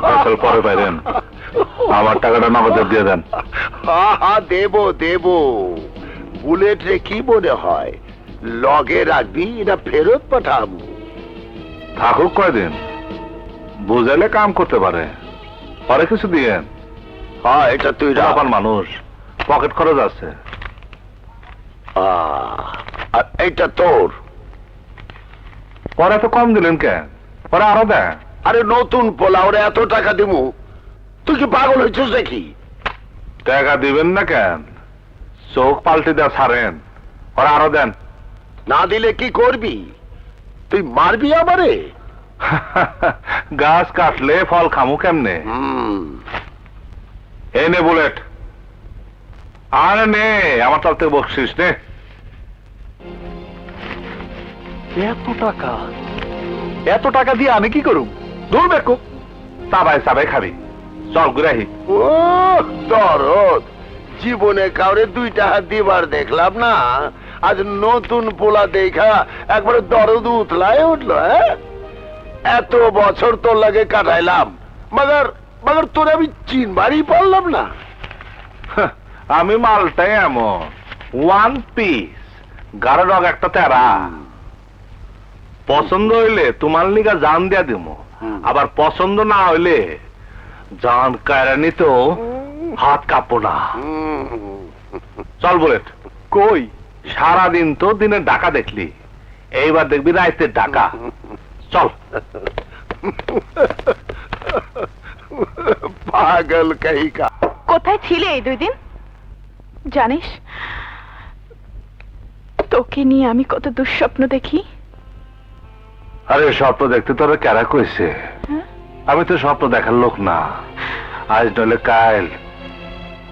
ফয়সাল পরে পাইলেন আমার টাকাটা নগদে দিয়ে দেন। হা দেব দেব। বুলেট রে কি মনে হয়? লগে রাখবি না ফেরত পাঠাবো? থাকুক কয়দিন। বুঝাইলে কাম করতে পারে। পরে কিছু দিয়েন। হ্যাঁ এটা তুই মানুষ। পকেট খরচ আছে। আর এইটা তোর। পরে তো কম দিলেন কেন? পরে আরও দেন। আরে নতুন পোলা ওরে এত টাকা দিমু। তুই কি পাগল হয়েছিস নাকি? টাকা দিবেন না কেন? চোখ পাল্টে দেওয়া ছাড়েন। পরে আরও দেন। না দিলে কি করবি? তুই মারবি আমারে? গাছ কাটলে ফল খামু কেমনে? হুম। এই নে বুলেট। আর নে আমার তল থেকে বকশিস নে। এত টাকা? এত টাকা দিয়ে আমি কি করুম? দূর বেকু। সাবাই সাবাই খাবি। চল গুরাহি ও দরদ। জীবনে কাউরে দুইটা হাত দিবার দেখলাম না। আজ নতুন পোলা দেখা একবারে দরদ উতলায় উঠল হ্যাঁ? এত বছর তোর লাগে কাটাইলাম। মগর মগর তোর আমি চিনবারই পারলাম না। আমি মালটাই এমন। ওয়ান পিস গাড়ো রগ একটা তেরা। পছন্দ হইলে তোমার লিগা জান দিয়া দিব হুম। আবার পছন্দ না হইলে জান কায়রা নিতো হাত কাঁপো না। চল বুলেট। কই? সারাদিন তো দিনে ডাকা দেখলি এইবার দেখবি রাইতের ডাকা চল। পাগল কহি কা কোথায় ছিলে এই দুই দিন? জানিস তোকে নিয়ে আমি কত দুঃস্বপ্ন দেখি। আরে স্বপ্ন দেখতে তোরা কেরা কইছে? আমি তো স্বপ্ন দেখার লোক না। আজ নইলে কাল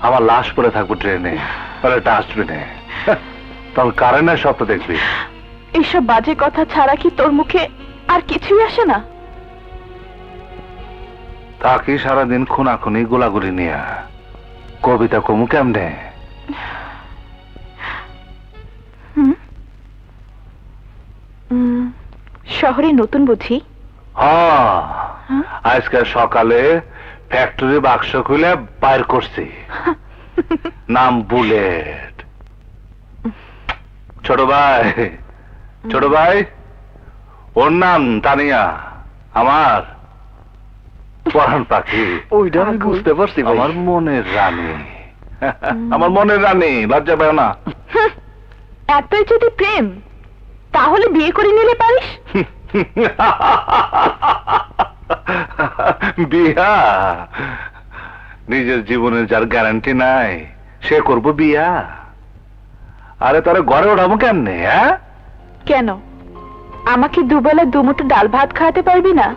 আমার লাশ পরে থাকব ট্রেনে পরে ডাস্টবিনে। তখন কারেন্ট স্বপ্ন দেখবি? এইসব বাজে কথা ছাড়া কি তোর মুখে আর কিছুই আসে না? তাকে সারাদিন খুনাখুনি গোলাগুলি নিয়ে। কবিতা কমু কেমনে? শহরে নতুন বুঝি? হ্যাঁ। হ্যাঁ? আজকে সকালে ফ্যাক্টরি বাক্স খুলে বাইর করছি। নাম বুলেট। ছোট ভাই ছোট ভাই ওর নাম তানিয়া আমার পরাণ পাখি। ওইটা আমি বুঝতে পারছি আমার মনের রানী। আমার মনের রানী লজ্জা পায় না। এতই যদি প্রেম তাহলে বিয়ে করে নিলে পারিস? বিয়া। নিজের জীবনের যার গ্যারান্টি নাই সে করব বিয়া। আরে তারে ঘরে ওঠাবো কেমনে হ্যাঁ? কেন? আমাকে দুবেলা দুমুঠো ডাল ভাত খাওয়াতে পারবি না?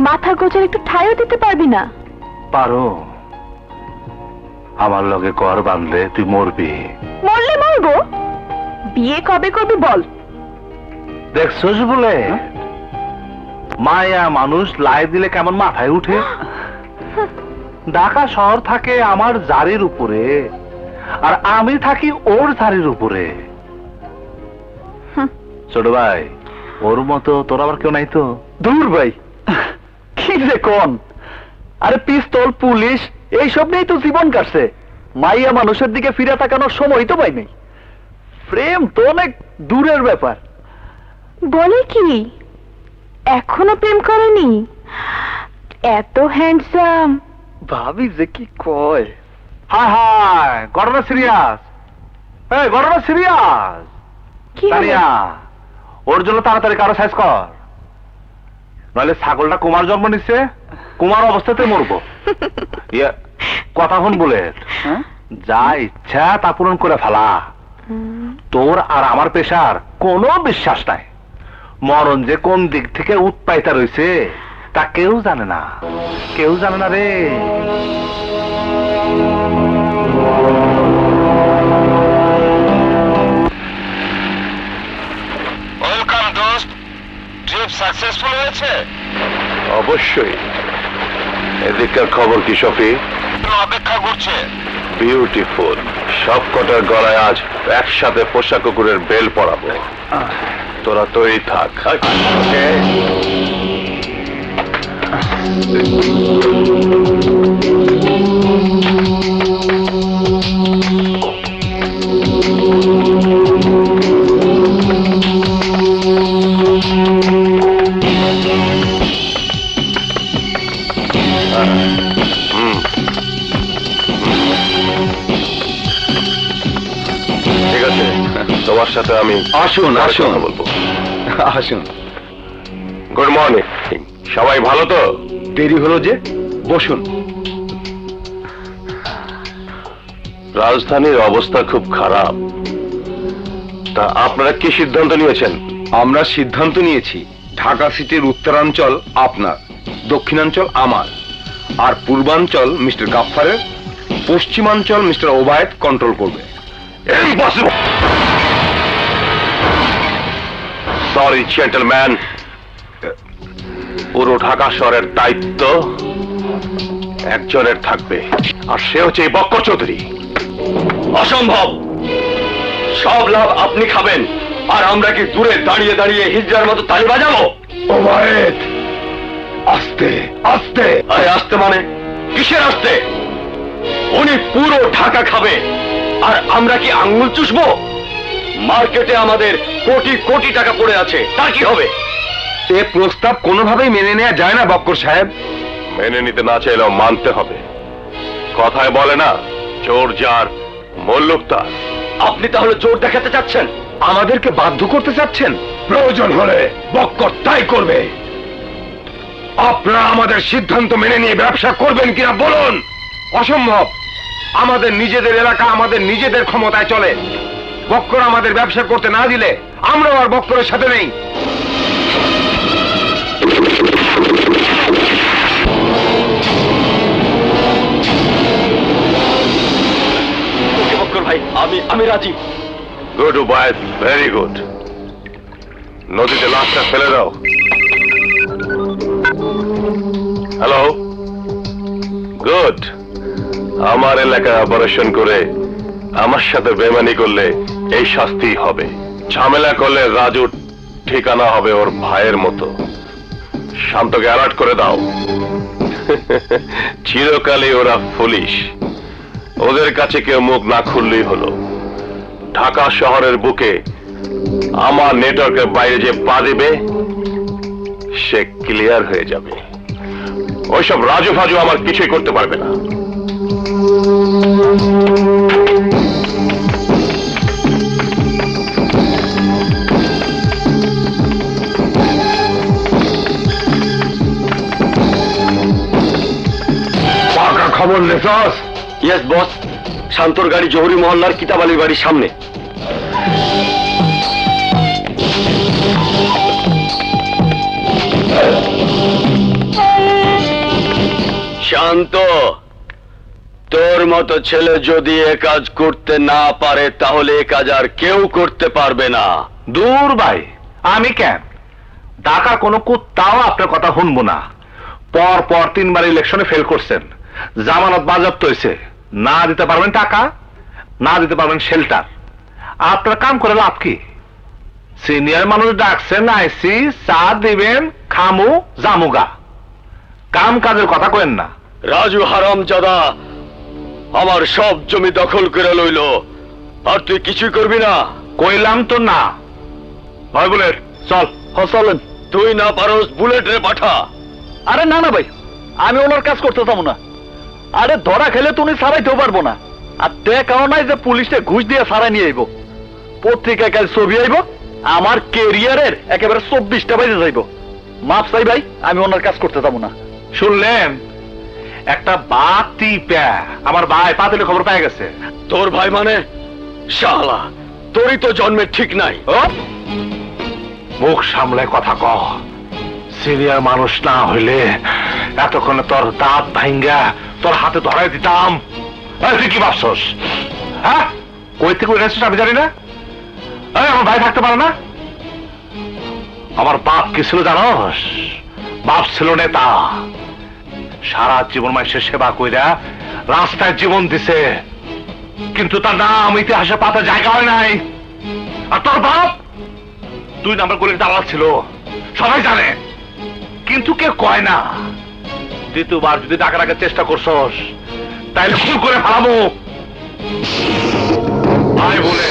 মাথা গোজার একটু ঠাইও দিতে পারবি না? পারো। আমার লগে ঘর বাঁধলে তুই মরবি। মরলে মরবো? বিয়ে কবে করবি বল। দেখছস বলে মায়া মানুষ লাই দিলে কেমন মাথায় উঠে? ঢাকা শহর থাকে আমার জারির উপরে আর আমি থাকি ওর জারির উপরে। ছোট ভাই ওর মতো তোর আবার কেউ নাই তো? দূর ভাই কি যে কোন? আরে পিস্তল পুলিশ এইসব নিয়েই তো জীবন কাটছে। মাইয়া মানুষের দিকে ফিরে তাকানোর সময় তো পাই নাই প্রেম তো অনেক দূরের ব্যাপার। বলে কি? এখনও প্রেম করেনি? এত হ্যান্ডসাম ভাবি যে কি কয়। হায় হায় ঘটনা সিরিয়াস এই ঘটনা সিরিয়াস কি হলো? তানিয়া ওর জন্য তাড়াতাড়ি কারও সাইজ কর। নইলে ছাগলটা কুমার জন্ম নিচ্ছে কুমার অবস্থাতে মরবো। ইয়ে কথা হন বলে হ্যাঁ? যা ইচ্ছা তা পূরণ করে ফেলা। হুম, তোর আর আমার পেশার কোনো বিশ্বাস নাই। মরণ যে কোন দিক থেকে উৎপাইতা রয়েছে তা কেউ জানে না। কেউ জানে না রে। ওয়েলকাম দোস্ত। ট্রিপ সাকসেসফুল হয়েছে? অবশ্যই। এদিককার খবর কি শফি? অপেক্ষা করছে? বিউটিফুল সব কটার গলায় আজ একসাথে পোষা কুকুরের বেল পরাবো। তোরা তৈরি থাক ঠিক আছে তোমার সাথে আমি আসুন আসুন। বলব। আসুন। গুড মর্নিং সবাই ভালো তো? দেরি হলো যে, বসুন। রাজধানীর অবস্থা খুব খারাপ। তা আপনারা কি সিদ্ধান্ত নিয়েছেন? আমরা সিদ্ধান্ত নিয়েছি, ঢাকা সিটির উত্তরাঞ্চল আপনার, দক্ষিণাঞ্চল আমার। আর পূর্বাঞ্চল মিস্টার গাফফারের, পশ্চিমাঞ্চল মিস্টার ওবায়দ কন্ট্রোল করবে। সরি জেন্টলম্যান পুরো ঢাকা শহরের দায়িত্ব একজনের থাকবে আর সে হচ্ছে এই বক্কর চৌধুরী। অসম্ভব! সব লাভ আপনি খাবেন আর আমরা কি দূরে দাঁড়িয়ে দাঁড়িয়ে হিজড়ার মতো তালি বাজাবো? ওবায়দ আস্তে আস্তে। আরে আসতে মানে? কিসের আসতে? উনি পুরো ঢাকা খাবে আর আমরা কি আঙ্গুল চুষবো? মার্কেটে আমাদের কোটি কোটি টাকা পড়ে আছে। তার কি হবে? এ প্রস্তাব কোনোভাবেই মেনে নেওয়া যায় না বক্কর সাহেব। মেনে নিতে না চাইলেও মানতে হবে। কথায় বলে না চোর যার মল্লুক তার। আপনি তাহলে জোর দেখাতে চাচ্ছেন? আমাদেরকে বাধ্য করতে চাচ্ছেন? প্রয়োজন হলে বক্কর তাই করবে। আপনারা আমাদের সিদ্ধান্ত মেনে নিয়ে ব্যবসা করবেন কিনা বলুন? অসম্ভব। আমাদের নিজেদের এলাকা আমাদের নিজেদের ক্ষমতায় চলে। বক্কর আমাদের ব্যবসা করতে না দিলে আমরাও আর বক্করের সাথে নেই। ভাই আমি আমি রাজি। Good Ubaid very good. নদীতে লাশটা ফেলে দাও। হ্যালো? গুড। আমার এলাকায় অপারেশন করে আমার সাথে বেমানি করলে এই শাস্তি হবে। ঝামেলা করলে রাজুর ঠিকানা হবে ওর ভাইয়ের মতো। শান্তকে অ্যালার্ট করে দাও। চিরকালই ওরা পুলিশ ওদের কাছে কেউ মুখ না খুললেই হলো। ঢাকা শহরের বুকে আমার নেটওয়ার্কের বাইরে যে পা দেবে, সে ক্লিয়ার হয়ে যাবে। ওইসব রাজু ফাজু আমার কিছুই করতে পারবে না। নেছস ইয়েস বস শান্তর গাড়ি জহুরি মহল্লার কিতাব আলীর বাড়ির সামনে। শান্ত, তোর মতো ছেলে যদি এ কাজ করতে না পারে, তাহলে এ কাজ আর কেউ করতে পারবে না। দূর ভাই। আমি কেন? ঢাকার কোনো কুত্তাও আপনার কথা শুনব না। পর পর তিনবার ইলেকশনে ফেল করছেন। জামানত বাজেয়াপ্ত হয়েছে। না দিতে পারবেন টাকা না দিতে পারবেন শেল্টার। আপনার কাম করে লাভ কি? সিনিয়র মানুষ ডাকছেন আইসি চা দিবেন খামু জামুগা। কাম কাজের কথা কেন না। রাজু হারাম জাদা আমার সব জমি দখল করে লইল। আর তুই কিছুই করবি না। কইলাম তো না। ভয় বলে চল। চলেন। তুই না পারোস বুলেট রে পাঠা। আরে না না ভাই আমি ওনার কাজ করতে চাবো না। আরে ধরা খেলে তো উনি সারাইতেও পারব না। আর তে কারণ নাই যে পুলিশে ঘুষ দিয়ে সারাই নিয়ে আইব। পত্রিকায় কাল ছবি আইব আমার কেরিয়ারের একেবারে চব্বিশটা বাজে যাইব। মাপ চাই ভাই আমি ওনার কাজ করতে যাব না। শুনলেন? একটা বাতি প্যা আমার ভাই পাতিলে খবর পেয়ে গেছে। তোর ভাই মানে? শালা তোরই তো জন্মের ঠিক নাই। ও? মুখ সামলে কথা ক। সিনিয়র মানুষ না হইলে এতক্ষণে তোর দাঁত ভাঙ্গা তোর হাতে ধরাই দিতাম। কি ভাবছস? হ্যাঁ? কই থেকে উঠে আসছিস আমি জানি না। আমার ভাই থাকতে পারে না। আমার বাপ কি ছিল জানোস? বাপ ছিল নেতা। সারা জীবন মানুষের সেবা কইরা রাস্তায় জীবন দিছে। কিন্তু তার নাম ইতিহাসে পাতা জায়গা হয় নাই। আর তোর বাপ? দুই নাম্বার গলির দালাল ছিল। সবাই জানে। কিন্তু কে কয় না। দ্বিতীয়বার যদি টাকা রাখার চেষ্টা করছস তাইলে খুন করে ফেলাবো। ভাই বলে।